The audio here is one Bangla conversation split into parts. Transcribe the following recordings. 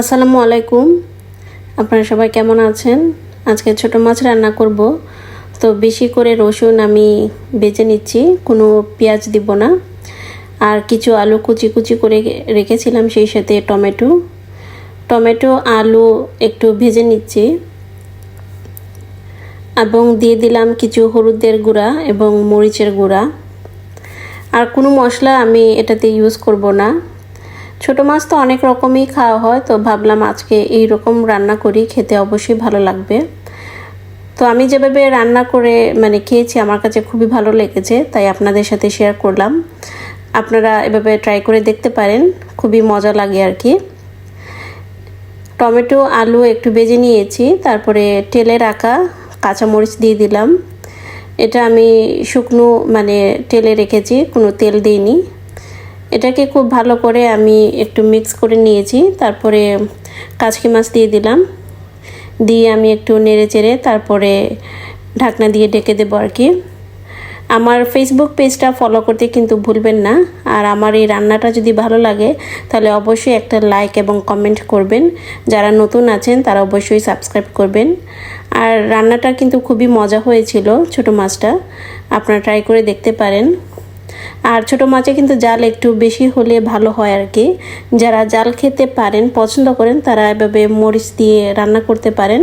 আসসালামু আলাইকুম। আপনারা সবাই কেমন আছেন? আজকে ছোট মাছ রান্না করব। তো বেশি করে রসুন আমি বেজে নিচ্ছি, কোনো পেঁয়াজ দিব না। আর কিছু আলু কুচি কুচি করে রেখেছিলাম, সেই সাথে টমেটো। টমেটো, আলু একটু ভেজে নিচ্ছি। এবং দিয়ে দিলাম কিছু হলুদের গুঁড়া এবং মরিচের গুঁড়া। আর কোনো মশলা আমি এটাতে ইউজ করব না। ছোটো মাছ তো অনেক রকমই খাওয়া হয়, তো ভাবলাম আজকে এই রকম রান্না করি, খেতে অবশ্যই ভালো লাগবে। তো আমি যেভাবে রান্না করে মানে খেয়েছি, আমার কাছে খুবই ভালো লেগেছে, তাই আপনাদের সাথে শেয়ার করলাম। আপনারা এভাবে ট্রাই করে দেখতে পারেন, খুবই মজা লাগে আর কি। টমেটো, আলু একটু বেজে নিয়েছি, তারপরে টেলে রাখা কাঁচামরিচ দিয়ে দিলাম। এটা আমি শুকনো মানে টেলে রেখেছি, কোনো তেল দিইনি। এটাকে খুব ভালো করে আমি একটু মিক্স করে নিয়েছি। তারপরে কাচকি মাছ দিয়ে দিলাম। দিয়ে আমি একটু নেড়ে চেড়ে তারপরে ঢাকনা দিয়ে ডেকে দেবো আর কি। আমার ফেসবুক পেজটা ফলো করতে কিন্তু ভুলবেন না। আর আমার এই রান্নাটা যদি ভালো লাগে, তাহলে অবশ্যই একটা লাইক এবং কমেন্ট করবেন। যারা নতুন আছেন, তারা অবশ্যই সাবস্ক্রাইব করবেন। আর রান্নাটা কিন্তু খুবই মজা হয়েছিল ছোটো মাছটা। আপনারা ট্রাই করে দেখতে পারেন। আর ছোট মাছে কিন্তু জাল একটু বেশি হলে ভালো হয় আর কি। যারা জাল খেতে পারেন, পছন্দ করেন, তারা এভাবে মরিচ দিয়ে রান্না করতে পারেন।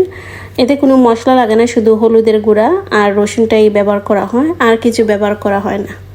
এতে কোনো মশলা লাগে না, শুধু হলুদের গুঁড়া আর রসুনটাই ব্যবহার করা হয়, আর কিছু ব্যবহার করা হয় না।